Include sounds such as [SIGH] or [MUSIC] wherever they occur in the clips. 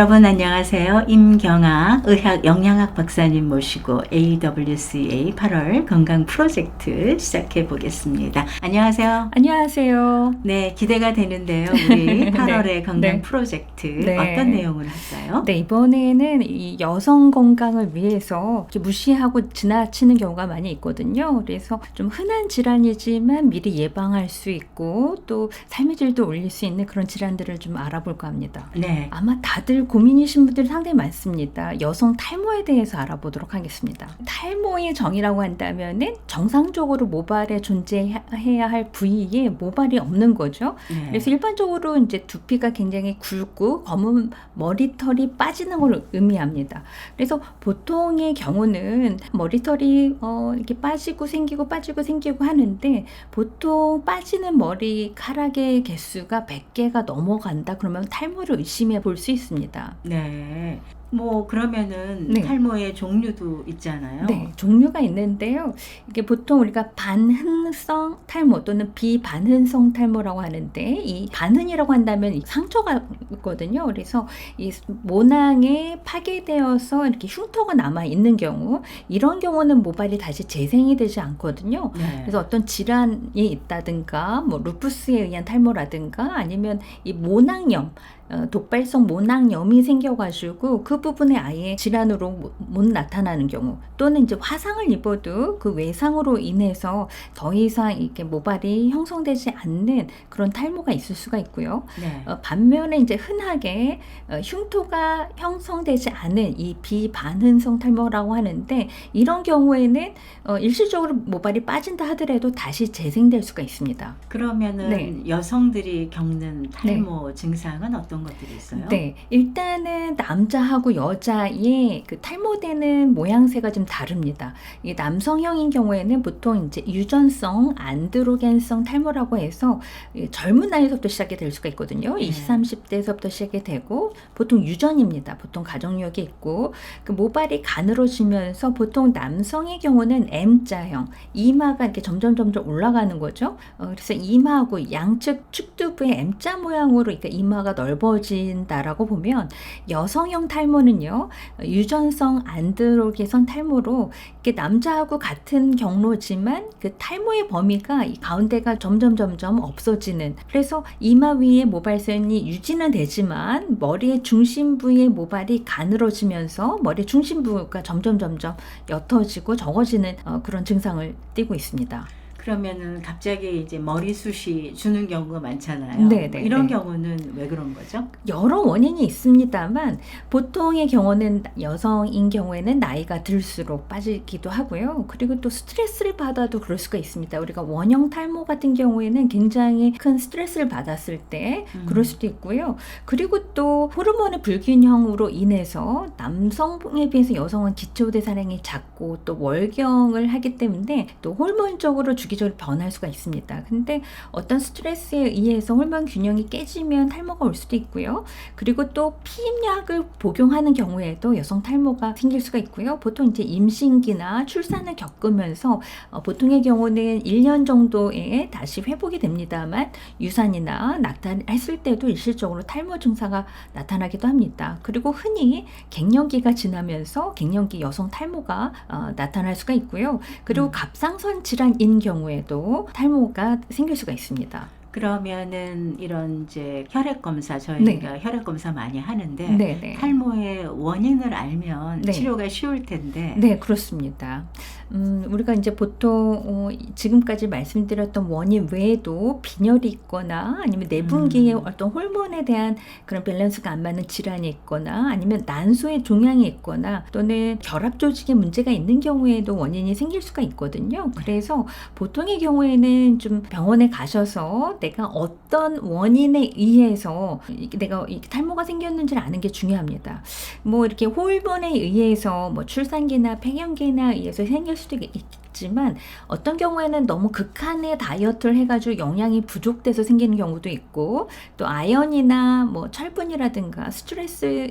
여러분 안녕하세요. 임경아 의학 영양학 박사님 모시고 AWCA 8월 건강 프로젝트 시작해 보겠습니다. 안녕하세요. 안녕하세요. 네, 기대가 되는데요. 우리 [LAUGHS] 8월의 건강 네. 프로젝트 네. 어떤 내용을 할까요? 네, 이번에는 이 여성 건강을 위해서 무시하고 지나치는 경우가 많이 있거든요. 그래서 좀 흔한 질환이지만 미리 예방할 수 있고 또 삶의 질도 올릴 수 있는 그런 질환들을 좀 알아볼까 합니다. 네. 아마 다들 고민이신 분들이 상당히 많습니다. 여성 탈모에 대해서 알아보도록 하겠습니다. 탈모의 정의라고 한다면은 정상적으로 모발에 존재해야 할 부위에 모발이 없는 거죠. 네. 그래서 일반적으로 이제 두피가 굉장히 굵고 검은 머리털이 빠지는 걸 의미합니다. 그래서 보통의 경우는 머리털이 어, 이렇게 빠지고 생기고 빠지고 생기고 하는데 보통 빠지는 머리카락의 개수가 100개가 넘어간다 그러면 탈모를 의심해 볼 수 있습니다. 네. 뭐 그러면은 네. 탈모의 종류도 있잖아요. 네, 종류가 있는데요. 이게 보통 우리가 반흔성 탈모 또는 비반흔성 탈모라고 하는데 이 반흔이라고 한다면 이 상처가 있거든요. 그래서 이 모낭에 파괴되어서 이렇게 흉터가 남아 있는 경우 이런 경우는 모발이 다시 재생이 되지 않거든요. 네. 그래서 어떤 질환이 있다든가 뭐 루푸스에 의한 탈모라든가 아니면 이 모낭염 어, 독발성 모낭염이 생겨가지고 그 부분에 아예 질환으로 못, 못 나타나는 경우 또는 이제 화상을 입어도 그 외상으로 인해서 더 이상 이렇게 모발이 형성되지 않는 그런 탈모가 있을 수가 있고요. 네. 어, 반면에 이제 흔하게 어, 흉터가 형성되지 않은 이 비반흔성 탈모라고 하는데 이런 경우에는 어, 일시적으로 모발이 빠진다 하더라도 다시 재생될 수가 있습니다. 그러면은 네. 여성들이 겪는 탈모 증상은 어떤 것들이 있어요? 네, 일단은 남자하고 여자의 그 탈모되는 모양새가 좀 다릅니다. 이 남성형인 경우에는 보통 이제 유전성 안드로겐성 탈모라고 해서 이 젊은 나이에서부터 시작이 될 수가 있거든요. 네. 20, 30대에서부터 시작이 되고 보통 유전입니다. 보통 가족력이 있고 그 모발이 가늘어지면서 보통 남성의 경우는 M자형 이마가 이렇게 점점 점점 올라가는 거죠. 어, 그래서 이마하고 양측 축두부의 M자 모양으로 그러니까 이마가 넓어 진다라고 보면 여성형 탈모는요 유전성 안드로게선 탈모로 이렇게 남자하고 같은 경로지만 그 탈모의 범위가 이 가운데가 점점 점점 없어지는 그래서 이마 위에 모발선이 유지는 되지만 머리의 중심부의 모발이 가늘어지면서 머리 중심부가 점점 점점 옅어지고 적어지는 어, 그런 증상을 띠고 있습니다. 그러면은 갑자기 이제 머리숱이 주는 경우가 많잖아요. 네, 네, 이런 네. 경우는 왜 그런 거죠? 여러 원인이 있습니다만 보통의 경우는 여성인 경우에는 나이가 들수록 빠지기도 하고요. 그리고 또 스트레스를 받아도 그럴 수가 있습니다. 우리가 원형 탈모 같은 경우에는 굉장히 큰 스트레스를 받았을 때 음. 그럴 수도 있고요. 그리고 또 호르몬의 불균형으로 인해서 남성에 비해서 여성은 기초 대사량이 작고 또 월경을 하기 때문에 또 호르몬적으로 주 기적으로 변할 수가 있습니다. 근데 어떤 스트레스에 의해서 호르몬 균형이 깨지면 탈모가 올 수도 있고요. 그리고 또 피임약을 복용하는 경우에도 여성 탈모가 생길 수가 있고요. 보통 이제 임신기나 출산을 겪으면서 어, 보통의 경우는 1년 정도에 다시 회복이 됩니다만 유산이나 낙타했을 때도 일시적으로 탈모 증상가 나타나기도 합니다. 그리고 흔히 갱년기가 지나면서 갱년기 여성 탈모가 어, 나타날 수가 있고요. 그리고 음. 갑상선 질환인 경우 에도 탈모가 생길 수가 있습니다. 그러면은 이런 이제 혈액 검사 저희가 혈액 검사 많이 하는데 네, 네. 탈모의 원인을 알면 네. 치료가 쉬울 텐데 네, 그렇습니다. 음, 우리가 이제 보통 어, 지금까지 말씀드렸던 원인 외에도 빈혈이 있거나 아니면 내분기에 음. 어떤 호르몬에 대한 그런 밸런스가 안 맞는 질환이 있거나 아니면 난소의 종양이 있거나 또는 결합 조직에 문제가 있는 경우에도 원인이 생길 수가 있거든요. 그래서 보통의 경우에는 좀 병원에 가셔서 내가 어떤 원인에 의해서 내가 탈모가 생겼는지를 아는 게 중요합니다. 뭐 이렇게 호르몬에 의해서 뭐 출산기나 폐경기나 의해서 생길 수도 있지만 어떤 경우에는 너무 극한의 다이어트를 해가지고 영양이 부족돼서 생기는 경우도 있고 또 아연이나 뭐 철분이라든가 스트레스에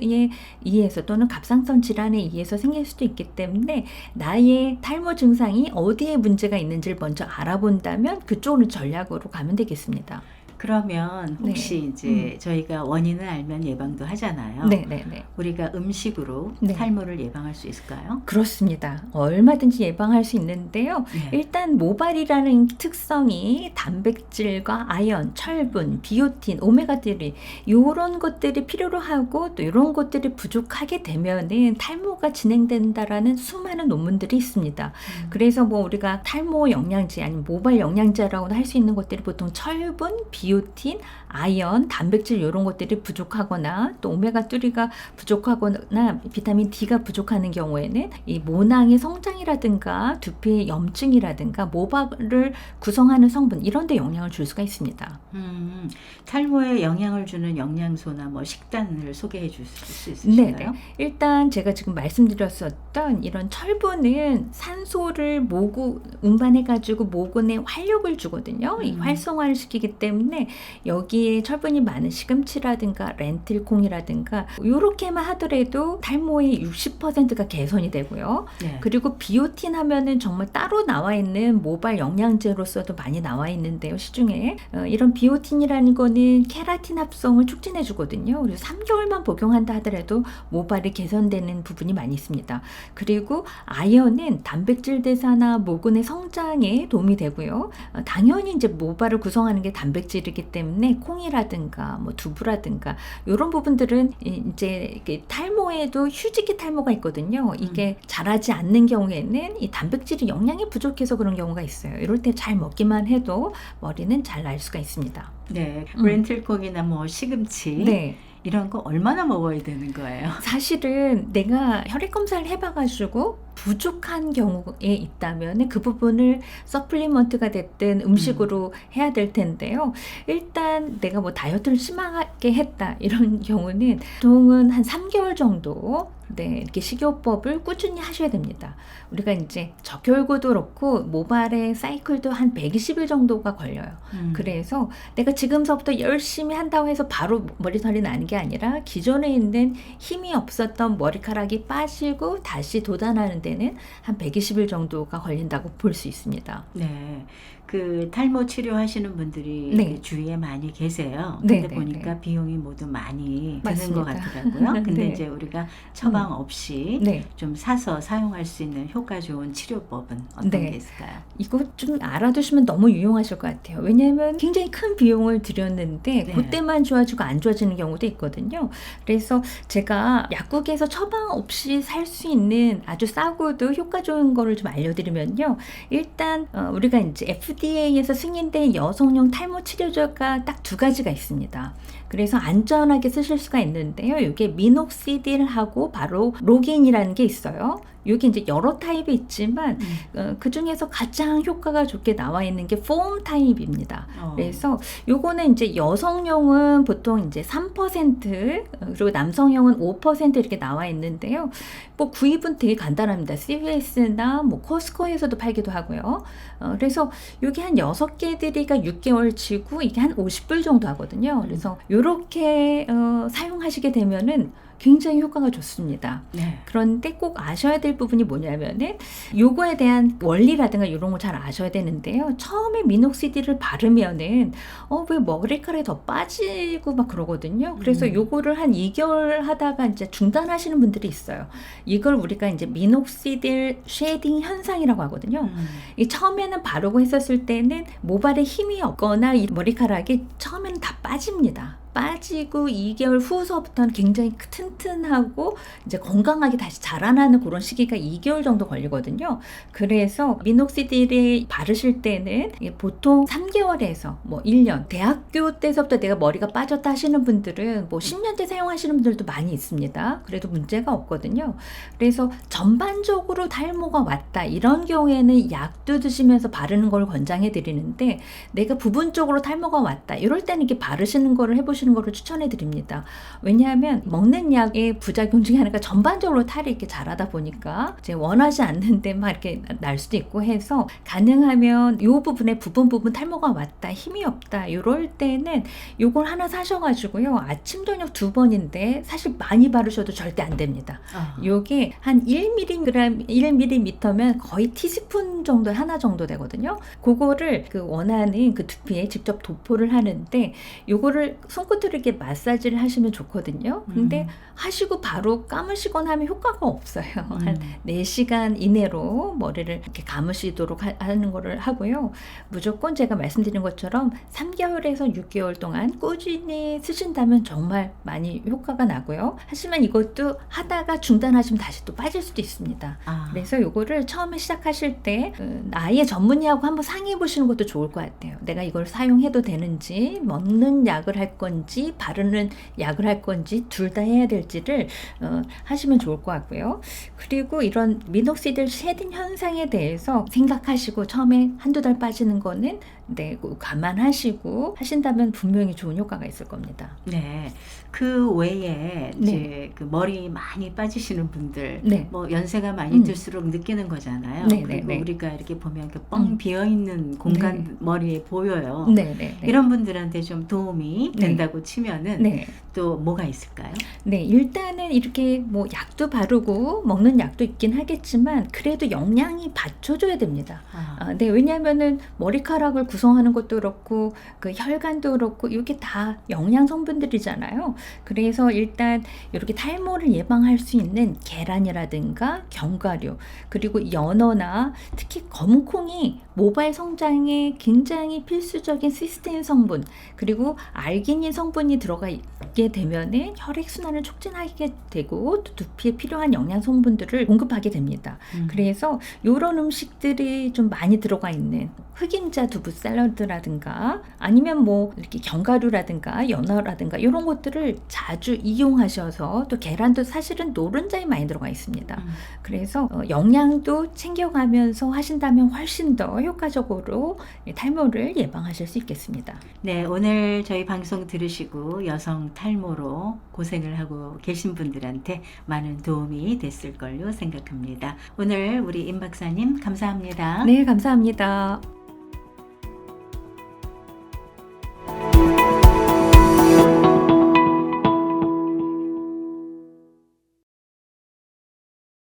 의해서 또는 갑상선 질환에 의해서 생길 수도 있기 때문에 나의 탈모 증상이 어디에 문제가 있는지를 먼저 알아본다면 그쪽으로 전략으로 가면 되겠습니다. 그러면 네. 혹시 이제 저희가 원인을 알면 예방도 하잖아요. 네, 네, 네. 우리가 음식으로 네. 탈모를 예방할 수 있을까요? 그렇습니다. 얼마든지 예방할 수 있는데요. 네. 일단 모발이라는 특성이 단백질과 아연, 철분, 비오틴, 오메가3 이런 것들이 필요로 하고 또 이런 것들이 부족하게 되면은 탈모가 진행된다라는 수많은 논문들이 있습니다. 음. 그래서 뭐 우리가 탈모 영양제 아니면 모발 영양제라고도 할 수 있는 것들이 보통 철분, 비 오틴, 아연, 단백질 이런 것들이 부족하거나 또 오메가3가 부족하거나 비타민 D가 부족하는 경우에는 이 모낭의 성장이라든가 두피의 염증이라든가 모발을 구성하는 성분 이런 데 영향을 줄 수가 있습니다. 음, 탈모에 영향을 주는 영양소나 뭐 식단을 소개해 줄수 있으실까요? 일단 제가 지금 말씀드렸었던 이런 철분은 산소를 모구 운반해 가지고 모근에 활력을 주거든요. 이 음. 활성화를 시키기 때문에 여기에 철분이 많은 시금치라든가 렌틸콩이라든가 이렇게만 하더라도 탈모의 60%가 개선이 되고요. 네. 그리고 비오틴 하면은 정말 따로 나와 있는 모발 영양제로서도 많이 나와 있는데요. 시중에 어, 이런 비오틴이라는 거는 케라틴 합성을 촉진해 주거든요. 그래서 3개월만 복용한다 하더라도 모발이 개선되는 부분이 많이 있습니다. 그리고 아연은 단백질 대사나 모근의 성장에 도움이 되고요. 어, 당연히 이제 모발을 구성하는 게 단백질이 기 때문에 콩이라든가 뭐 두부라든가 이런 부분들은 이- 이제 탈모에도 휴지기 탈모가 있거든요. 이게 자라지 않는 경우에는 이 단백질이 영양이 부족해서 그런 경우가 있어요. 이럴 때 잘 먹기만 해도 머리는 잘 날 수가 있습니다. 네. 음. 렌틸콩이나 뭐 시금치 네. 이런 거 얼마나 먹어야 되는 거예요? [LAUGHS] 사실은 내가 혈액 검사를 해봐가지고 부족한 경우에 있다면 그 부분을 서플리먼트가 됐든 음식으로 해야 될 텐데요. 일단 내가 뭐 다이어트를 심하게 했다 이런 경우는 보통은 한 3개월 정도 네, 이렇게 식이요법을 꾸준히 하셔야 됩니다. 우리가 이제 적혈구도 그렇고 모발의 사이클도 한 120일 정도가 걸려요. 음. 그래서 내가 지금서부터 열심히 한다고 해서 바로 머리털이 나는 게 아니라 기존에 있는 힘이 없었던 머리카락이 빠지고 다시 돋아나는 데는 한 120일 정도가 걸린다고 볼 수 있습니다. 네. 그 탈모 치료하시는 분들이 네. 주위에 많이 계세요. 네, 근데 네, 보니까 비용이 모두 많이 드는 맞습니다. 것 같더라고요. [LAUGHS] 근데 네. 이제 우리가 처방 없이 네. 좀 사서 사용할 수 있는 효과 좋은 치료법은 어떤 네. 게 있을까요? 이거 좀 알아두시면 너무 유용하실 것 같아요. 왜냐하면 굉장히 큰 비용을 들였는데 네. 그때만 좋아지고 안 좋아지는 경우도 있거든요. 그래서 제가 약국에서 처방 없이 살 수 있는 아주 싸고도 효과 좋은 거를 좀 알려드리면요. 일단 어, 우리가 이제 FDA에서 승인된 여성용 탈모 치료제가 딱 두 가지가 있습니다. 그래서 안전하게 쓰실 수가 있는데요. 이게 미녹시딜하고 바로 로긴이라는 게 있어요. 이게 이제 여러 타입이 있지만 어, 그 중에서 가장 효과가 좋게 나와 있는 게 폼 타입입니다. 어. 그래서 요거는 이제 여성용은 보통 이제 3% 어, 그리고 남성용은 5% 이렇게 나와 있는데요. 뭐 구입은 되게 간단합니다. CVS나 뭐 코스코에서도 팔기도 하고요. 어, 그래서 요게 한 6개들이가 6개월 치고 이게 한 50불 정도 하거든요. 그래서 요렇게 어, 사용하시게 되면은 굉장히 효과가 좋습니다. 네. 그런데 꼭 아셔야 될 부분이 뭐냐면은 요거에 대한 원리라든가 이런 거잘 아셔야 되는데요. 처음에 미녹시딜을 바르면은 어 왜 머리카락이 더 빠지고 막 그러거든요. 그래서 음. 요거를 한 2개월 하다가 이제 중단하시는 분들이 있어요. 이걸 우리가 이제 미녹시딜 쉐딩 현상이라고 하거든요. 음. 이 처음에는 바르고 했었을 때는 모발에 힘이 없거나 이 머리카락이 처음에는 다 빠집니다. 빠지고 2개월 후서부터는 굉장히 튼튼하고 이제 건강하게 다시 자라나는 그런 시기가 2개월 정도 걸리거든요. 그래서 미녹시딜을 바르실 때는 보통 3개월에서 뭐 1년, 대학교 때서부터 내가 머리가 빠졌다 하시는 분들은 뭐 10년째 사용하시는 분들도 많이 있습니다. 그래도 문제가 없거든요. 그래서 전반적으로 탈모가 왔다 이런 경우에는 약도 드시면서 바르는 걸 권장해 드리는데 내가 부분적으로 탈모가 왔다 이럴 때는 이렇게 바르시는 거를 해보시면 해 보시는 것을 추천해 드립니다. 왜냐하면 먹는 약의 부작용 중에 하나가 전반적으로 탈이 이렇게 자라다 보니까 이제 원하지 않는데 막 이렇게 날 수도 있고 해서 가능하면 이 부분에 부분 부분 탈모가 왔다 힘이 없다 이럴 때는 요걸 하나 사셔가지고요 아침 저녁 두 번인데 사실 많이 바르셔도 절대 안 됩니다. 아. 요게 한 1mg, 1ml면 거의 티스푼 정도 하나 정도 되거든요. 그거를 그 원하는 그 두피에 직접 도포를 하는데 요거를 손 이렇게 마사지를 하시면 좋거든요. 근데 음. 하시고 바로 감으시거나 하면 효과가 없어요. 한 음. 4시간 이내로 머리를 이렇게 감으시도록 하, 하는 거를 하고요. 무조건 제가 말씀드린 것처럼 3개월에서 6개월 동안 꾸준히 쓰신다면 정말 많이 효과가 나고요. 하지만 이것도 하다가 중단하시면 다시 또 빠질 수도 있습니다. 아. 그래서 요거를 처음에 시작하실 때 그, 나의 전문의하고 한번 상의해 보시는 것도 좋을 것 같아요. 내가 이걸 사용해도 되는지, 먹는 약을 할 건지, 바르는 약을 할 건지 둘 다 해야 될지를 어, 하시면 좋을 것 같고요. 그리고 이런 미녹시딜 쉐딩 현상에 대해서 생각하시고 처음에 한두 달 빠지는 거는 네, 그 감안하시고 하신다면 분명히 좋은 효과가 있을 겁니다. 네. 그 외에 네. 이제 그 머리 많이 빠지시는 분들 네. 뭐 연세가 많이 음. 들수록 느끼는 거잖아요. 네, 그리고 네, 네. 우리가 이렇게 보면 이렇게 뻥 음. 비어 있는 공간 네. 머리에 보여요. 네, 네, 네. 이런 분들한테 좀 도움이 네. 된다고 치면은 네. 또 뭐가 있을까요? 네, 일단은 이렇게 뭐 약도 바르고 먹는 약도 있긴 하겠지만 그래도 영양이 받쳐줘야 됩니다. 아, 아, 네, 왜냐하면은 머리카락을 구 성하는 것도 그렇고 그 혈관도 그렇고 이게 다 영양 성분들이잖아요. 그래서 일단 이렇게 탈모를 예방할 수 있는 계란이라든가 견과류 그리고 연어나 특히 검은콩이 모발 성장에 굉장히 필수적인 시스테인 성분 그리고 알기닌 성분이 들어가 있게 되면은 혈액 순환을 촉진하게 되고 또 두피에 필요한 영양 성분들을 공급하게 됩니다. 음. 그래서 이런 음식들이 좀 많이 들어가 있는 흑임자 두부 샐러드라든가 아니면 뭐 이렇게 견과류라든가 연어라든가 이런 것들을 자주 이용하셔서 또 계란도 사실은 노른자에 많이 들어가 있습니다. 음. 그래서 어, 영양도 챙겨가면서 하신다면 훨씬 더 효과적으로 이 탈모를 예방하실 수 있겠습니다. 네, 오늘 저희 방송 들으시고 여성 탈모로 고생을 하고 계신 분들한테 많은 도움이 됐을 걸로 생각합니다. 오늘 우리 임 박사님 감사합니다. 네, 감사합니다.